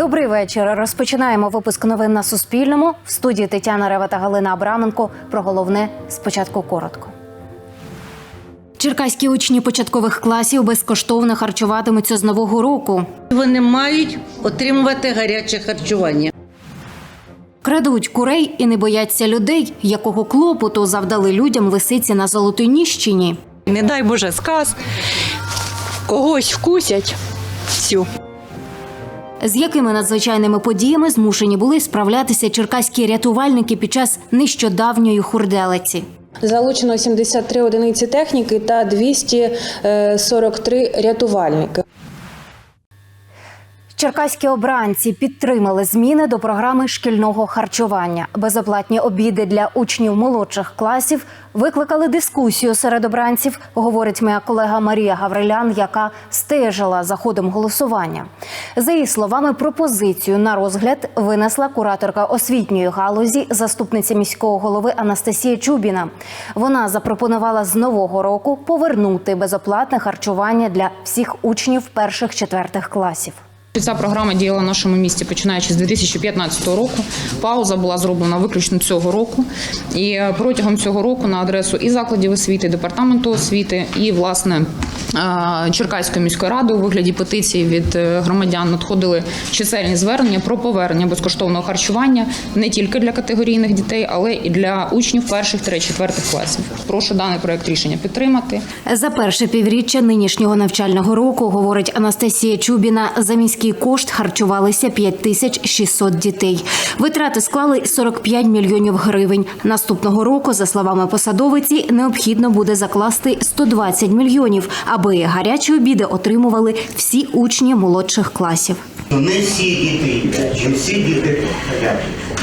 Добрий вечір. Розпочинаємо випуск новин на Суспільному. В студії Тетяна Рева та Галина Абраменко. Про головне спочатку коротко. Черкаські учні початкових класів безкоштовно харчуватимуться з нового року. Вони мають отримувати гаряче харчування. Крадуть курей і не бояться людей, якого клопоту завдали людям лисиці на Золотоніщині. Не дай Боже сказ, когось вкусять. Всю. З якими надзвичайними подіями змушені були справлятися черкаські рятувальники під час нещодавньої хурделиці. Залучено 73 одиниці техніки та 243 рятувальники. Черкаські обранці підтримали зміни до програми шкільного харчування. Безоплатні обіди для учнів молодших класів викликали дискусію серед обранців, говорить моя колега Марія Гаврилян, яка стежила за ходом голосування. За її словами, пропозицію на розгляд винесла кураторка освітньої галузі, заступниця міського голови Анастасія Чубіна. Вона запропонувала з нового року повернути безоплатне харчування для всіх учнів перших четвертих класів. Ця програма діяла в нашому місті починаючи з 2015 року. Пауза була зроблена виключно цього року. І протягом цього року на адресу і закладів освіти, і департаменту освіти, і власне Черкаської міської ради у вигляді петиції від е, громадян надходили чисельні звернення про повернення безкоштовного харчування не тільки для категорійних дітей, але і для учнів перших та четвертих класів. Прошу даний проект рішення підтримати. За перше півріччя нинішнього навчального року, говорить Анастасія Чубіна, за міський кошт харчувалися 5600 дітей. Витрати склали 45 мільйонів гривень. Наступного року, за словами посадовиці, необхідно буде закласти 120 мільйонів, аби гарячі обіди отримували всі учні молодших класів. Ну, Не всі діти не всі діти.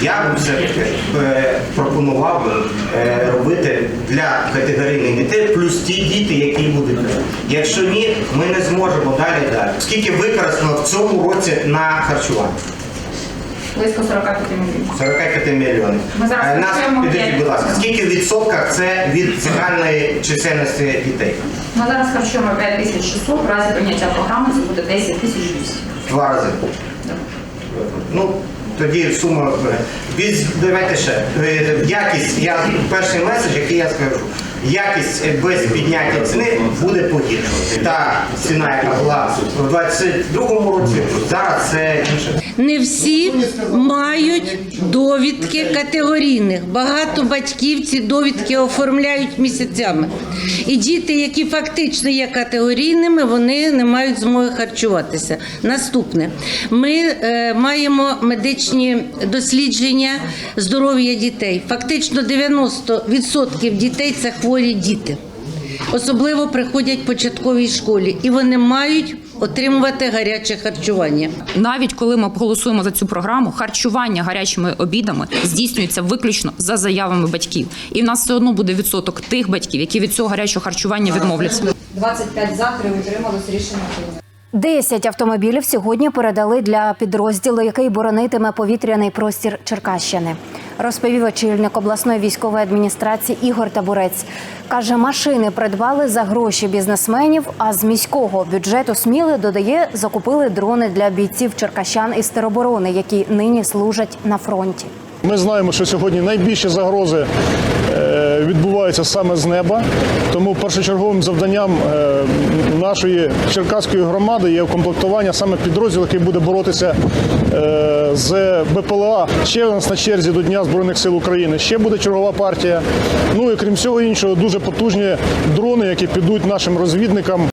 Я б все-таки е, пропонував би е, робити для категорійних дітей плюс ті діти, які будуть. Якщо ні, ми не зможемо далі далі. Скільки використано в цьому році на харчування? Близько 45 мільйонів. 45 мільйонів. Ми зараз Е, Нас, підійдіть, п'ять. будь ласка, скільки в відсотках це від загальної чисельності дітей? Ми зараз харчуємо 5600, в разі прийняття програми це буде 10 тисяч 200. Два рази. Ну, тоді сума. Давайте ще. Е, Якість, я перший меседж, який я скажу. Якість е, без підняття ціни буде погіршувати. Та ціна, яка була в 22-му році, зараз це інше. Не всі мають довідки категорійних. Багато батьків ці довідки оформляють місяцями. І діти, які фактично є категорійними, вони не мають змоги харчуватися. Наступне, ми е, маємо медичні дослідження здоров'я дітей. Фактично 90% дітей це хворі діти. Особливо приходять в початковій школі, і вони мають отримувати гаряче харчування. Навіть коли ми голосуємо за цю програму, харчування гарячими обідами здійснюється виключно за заявами батьків. І в нас все одно буде відсоток тих батьків, які від цього гарячого харчування відмовляться. 25 за, 3 утрималось рішення. Десять автомобілів сьогодні передали для підрозділу, який боронитиме повітряний простір Черкащини. Розповів очільник обласної військової адміністрації Ігор Табурець. Каже, машини придбали за гроші бізнесменів, а з міського бюджету Сміли додає, закупили дрони для бійців черкащан із тероборони, які нині служать на фронті. Ми знаємо, що сьогодні найбільші загрози е, саме з неба. Тому першочерговим завданням е, нашої черкаської громади є укомплектування саме підрозділу, який буде боротися е, з БПЛА. Ще у нас на черзі до Дня Збройних сил України. Ще буде чергова партія. Ну і крім всього іншого, дуже потужні дрони, які підуть нашим розвідникам.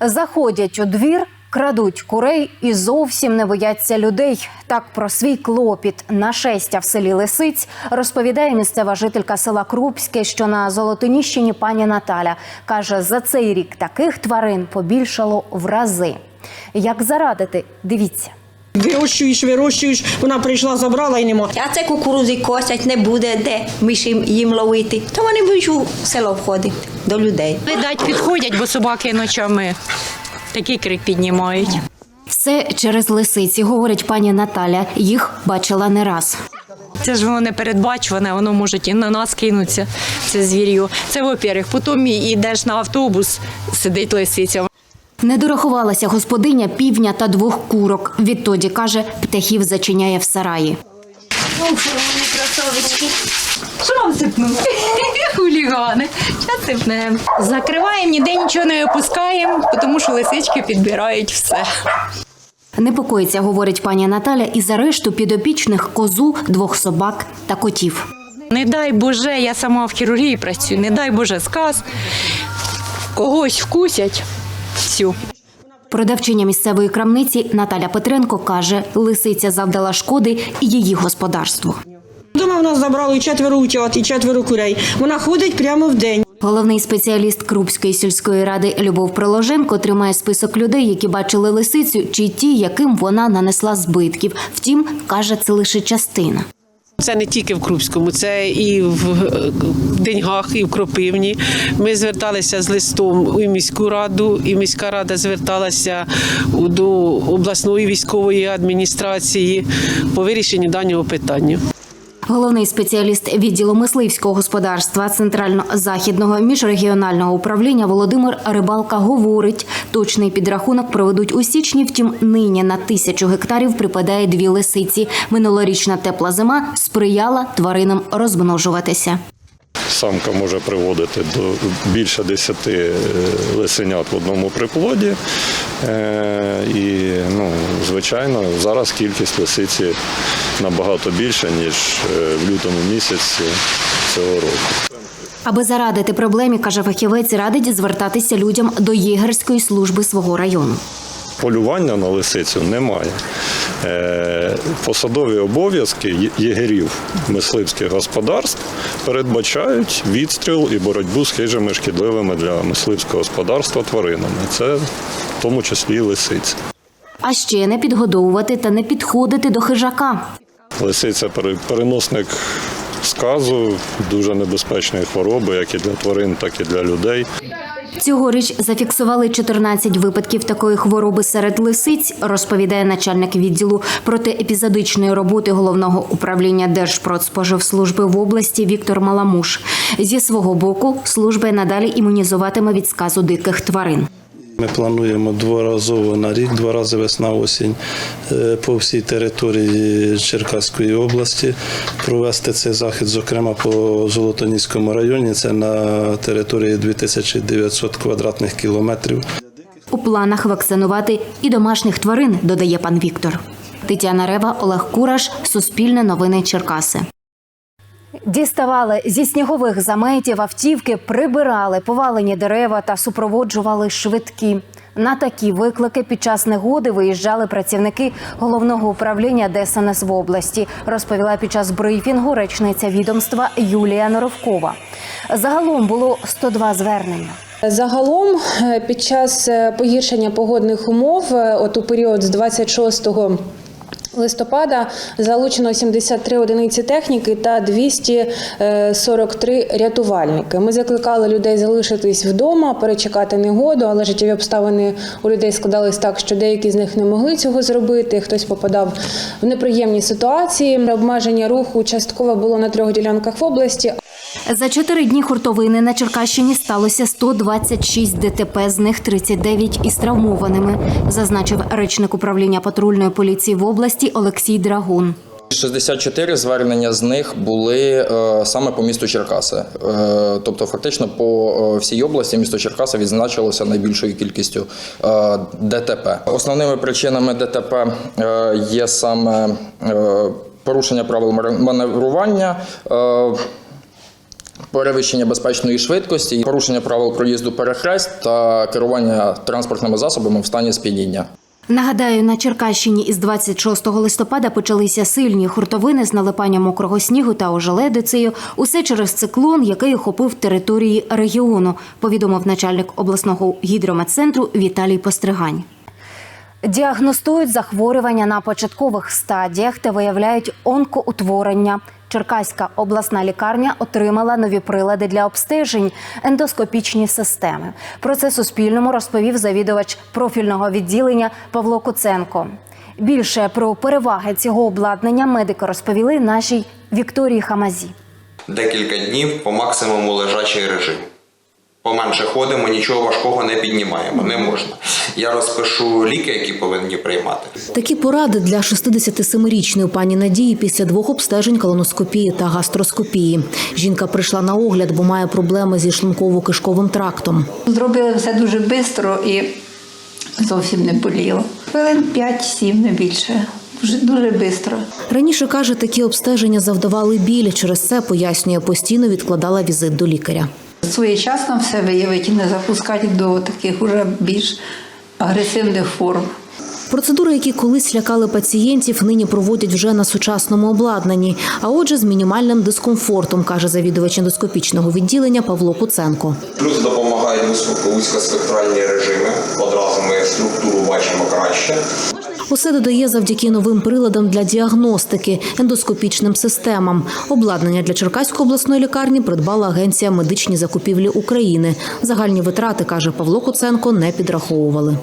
Заходять у двір, крадуть курей і зовсім не бояться людей. Так про свій клопіт нашестя в селі Лисиць розповідає місцева жителька села Крупське, що на Золотоніщині пані Наталя каже, за цей рік таких тварин побільшало в рази. Як зарадити? Дивіться. Вирощуєш, вирощуєш, вона прийшла, забрала і нема. А це кукурузи косять не буде, де миші їм ловити. То вони будуть у село входити до людей. Видать, підходять, бо собаки ночами такий крик піднімають. Все через лисиці, говорить пані Наталя. Їх бачила не раз. Це ж воно не передбачуване, воно може і на нас кинутися, це звір'ю. Це во-первых. Потім йдеш на автобус, сидить лисиця. Не дорахувалася господиня півня та двох курок. Відтоді каже, птахів зачиняє в сараї. Що вам сипнули? Хулігани. Що сипнемо? Закриваємо, ніде нічого не опускаємо, тому що лисички підбирають все. Непокоїться, говорить пані Наталя, і за решту підопічних козу, двох собак та котів. Не дай Боже, я сама в хірургії працюю, не дай Боже сказ. Когось вкусять. Всю. Продавчиня місцевої крамниці Наталя Петренко каже, лисиця завдала шкоди і її господарству. Дома в нас забрали четверо утят і четверо курей. Вона ходить прямо в день. Головний спеціаліст Крупської сільської ради Любов Приложенко тримає список людей, які бачили лисицю, чи ті, яким вона нанесла збитків. Втім, каже, це лише частина. Це не тільки в Крупському, це і в е, Деньгах, і в Кропивні. Ми зверталися з листом у міську раду, і міська рада зверталася до обласної військової адміністрації по вирішенню даного питання. Головний спеціаліст відділу мисливського господарства Центрально-західного міжрегіонального управління Володимир Рибалка говорить, точний підрахунок проведуть у січні. Втім, нині на тисячу гектарів припадає дві лисиці. Минулорічна тепла зима сприяла тваринам розмножуватися. Самка може приводити до більше 10 е, лисенят в одному приплоді. Е, І, ну, звичайно, зараз кількість лисиці набагато більша, ніж е, в лютому місяці цього року. Аби зарадити проблемі, каже фахівець, радить звертатися людям до єгерської служби свого району. Полювання на лисицю немає. Е, Посадові обов'язки єгерів мисливських господарств передбачають відстріл і боротьбу з хижими шкідливими для мисливського господарства тваринами. Це в тому числі і лисиці. А ще не підгодовувати та не підходити до хижака. Лисиця пере- переносник сказу, дуже небезпечної хвороби, як і для тварин, так і для людей. Цьогоріч зафіксували 14 випадків такої хвороби серед лисиць, розповідає начальник відділу протиепізодичної роботи головного управління Держпродспоживслужби в області Віктор Маламуш. Зі свого боку, служба надалі імунізуватиме від сказу диких тварин. Ми плануємо дворазово на рік, два рази весна-осінь е, по всій території Черкаської області провести цей захід, зокрема по Золотоніському районі. Це на території 2900 квадратних кілометрів. У планах вакцинувати і домашніх тварин, додає пан Віктор. Тетяна Рева, Олег Кураш, Суспільне новини Черкаси. Діставали зі снігових заметів автівки, прибирали повалені дерева та супроводжували швидкі. На такі виклики під час негоди виїжджали працівники головного управління ДСНС в області, розповіла під час брифінгу речниця відомства Юлія Норовкова. Загалом було 102 звернення. Загалом, е, під час е, погіршення погодних умов, е, от у період з 26 листопада залучено 73 одиниці техніки та 243 рятувальники. Ми закликали людей залишитись вдома, перечекати негоду, але життєві обставини у людей складались так, що деякі з них не могли цього зробити. Хтось попадав в неприємні ситуації. Обмеження руху частково було на трьох ділянках в області. За чотири дні хуртовини на Черкащині сталося 126 ДТП, з них 39 із травмованими, зазначив речник управління патрульної поліції в області Олексій Драгун. 64 звернення з них були е, саме по місту Черкаси. Е, тобто, фактично, по е, всій області місто Черкаси відзначилося найбільшою кількістю ДТП. Основними причинами ДТП є саме порушення правил маневрування. Перевищення безпечної швидкості, порушення правил проїзду перехрест та керування транспортними засобами в стані сп'яніння. Нагадаю, на Черкащині із 26 листопада почалися сильні хуртовини з налипанням мокрого снігу та ожеледицею. Усе через циклон, який охопив території регіону, повідомив начальник обласного гідрометцентру Віталій Постригань. Діагностують захворювання на початкових стадіях та виявляють онкоутворення. Черкаська обласна лікарня отримала нові прилади для обстежень, ендоскопічні системи. Про це Суспільному розповів завідувач профільного відділення Павло Куценко. Більше про переваги цього обладнання медики розповіли нашій Вікторії Хамазі. Декілька днів по максимуму лежачий режим. Поменше ходимо, нічого важкого не піднімаємо, не можна. Я розпишу ліки, які повинні приймати. Такі поради для 67-річної пані Надії після двох обстежень колоноскопії та гастроскопії. Жінка прийшла на огляд, бо має проблеми зі шлунково-кишковим трактом. Зробили все дуже швидко і зовсім не боліло. Хвилин 5-7, не більше. Дуже, дуже швидко. Раніше каже, такі обстеження завдавали біль. Через це пояснює, постійно відкладала візит до лікаря. Своєчасно все виявити і не запускати до таких уже більш агресивних форм. Процедури, які колись лякали пацієнтів, нині проводять вже на сучасному обладнанні. А отже, з мінімальним дискомфортом, каже завідувач ендоскопічного відділення Павло Куценко. Плюс допомагають вузькоспектральні режими. Одразу ми структуру бачимо краще. Усе додає завдяки новим приладам для діагностики, ендоскопічним системам. Обладнання для Черкаської обласної лікарні придбала агенція медичні закупівлі України. Загальні витрати, каже Павло Куценко, не підраховували.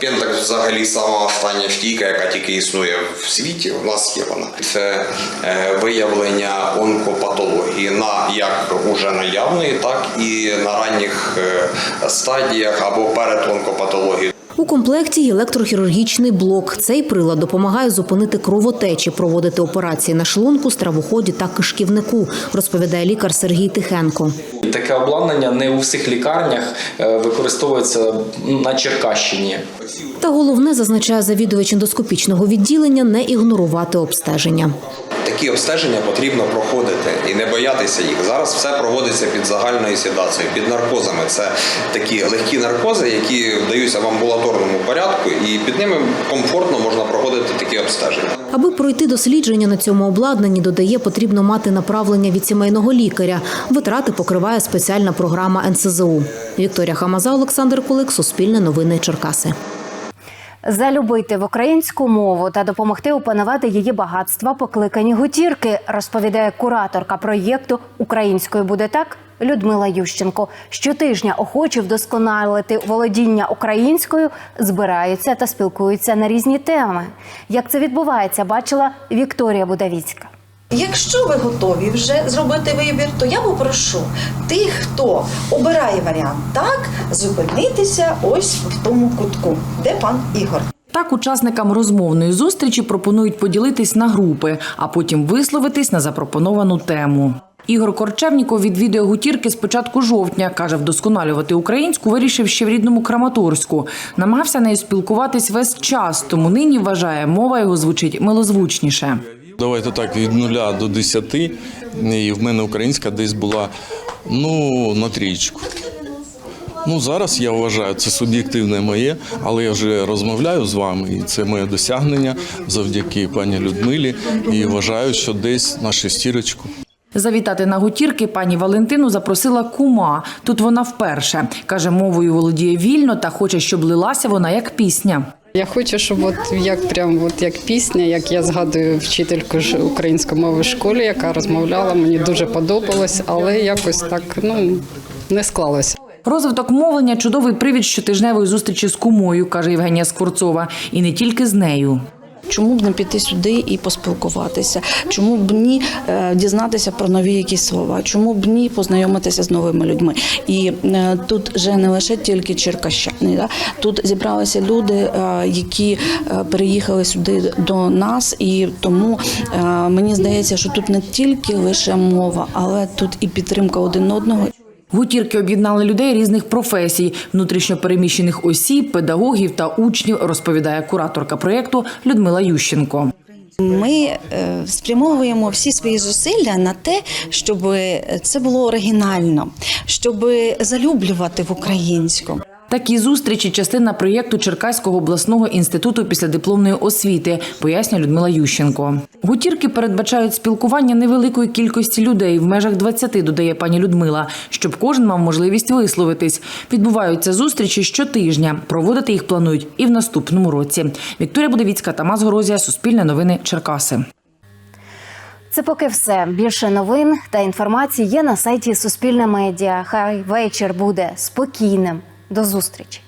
Пентакс взагалі сама остання штійка, яка тільки існує в світі. У нас є вона. Це е, виявлення онкопатології на як уже наявної, так і на ранніх е, стадіях або перед онкопатологією. У комплекті електрохірургічний блок. Цей прилад допомагає зупинити кровотечі, проводити операції на шлунку, стравоході та кишківнику, розповідає лікар Сергій Тихенко. Таке обладнання не у всіх лікарнях е, використовується на Черкащині. Та головне, зазначає завідувач ендоскопічного відділення, не ігнорувати обстеження. Такі обстеження потрібно проходити і не боятися їх. Зараз все проводиться під загальною седацією, під наркозами. Це такі легкі наркози, які вдаються в амбулаторному порядку, і під ними комфортно можна проходити такі обстеження. Аби пройти дослідження на цьому обладнанні, додає, потрібно мати направлення від сімейного лікаря. Витрати покриває спеціальна програма НСЗУ. Вікторія Хамаза, Олександр Кулик, Суспільне новини Черкаси. Залюбити в українську мову та допомогти опанувати її багатства покликані гутірки, розповідає кураторка проєкту Українською буде так Людмила Ющенко. Щотижня охочі вдосконалити володіння українською збираються та спілкуються на різні теми. Як це відбувається, бачила Вікторія Будавіцька. Якщо ви готові вже зробити вибір, то я попрошу тих, хто обирає варіант так, зупинитися ось в тому кутку, де пан Ігор. Так, учасникам розмовної зустрічі пропонують поділитись на групи, а потім висловитись на запропоновану тему. Ігор Корчевніков відвідує гутірки з початку жовтня. каже, вдосконалювати українську вирішив ще в рідному Краматорську. Намагався нею спілкуватись весь час, тому нині вважає, мова його звучить милозвучніше. Давайте так, від нуля до десяти. І в мене українська десь була ну, на трічку. Ну, зараз я вважаю, це суб'єктивне моє, але я вже розмовляю з вами, і це моє досягнення завдяки пані Людмилі. І вважаю, що десь на шестірочку. Завітати на гутірки пані Валентину запросила кума. Тут вона вперше. Каже, мовою володіє вільно та хоче, щоб лилася вона як пісня. Я хочу, щоб от як прям от як пісня, як я згадую вчительку ж української мови в школі, яка розмовляла, мені дуже подобалось, але якось так ну не склалося. Розвиток мовлення чудовий привід щотижневої зустрічі з кумою, каже Євгенія Скворцова, і не тільки з нею. Чому б не піти сюди і поспілкуватися? Чому б ні е, дізнатися про нові якісь слова? Чому б ні познайомитися з новими людьми? І е, тут вже не лише тільки черкащани, да? тут зібралися люди, е, які переїхали сюди до нас, і тому мені здається, що тут не тільки лише мова, але тут і підтримка один одного. Гутірки об'єднали людей різних професій, внутрішньопереміщених осіб, педагогів та учнів, розповідає кураторка проєкту Людмила Ющенко. Ми е, спрямовуємо всі свої зусилля на те, щоб це було оригінально, щоб залюблювати в українську. Такі зустрічі частина проєкту Черкаського обласного інституту післядипломної освіти, пояснює Людмила Ющенко. Гутірки передбачають спілкування невеликої кількості людей в межах 20, додає пані Людмила, щоб кожен мав можливість висловитись. Відбуваються зустрічі щотижня. Проводити їх планують і в наступному році. Вікторія Будовіцька, Тамас Горозія, Суспільне новини, Черкаси. Це поки все. Більше новин та інформації є на сайті Суспільне медіа. Хай вечір буде спокійним. До зустрічі.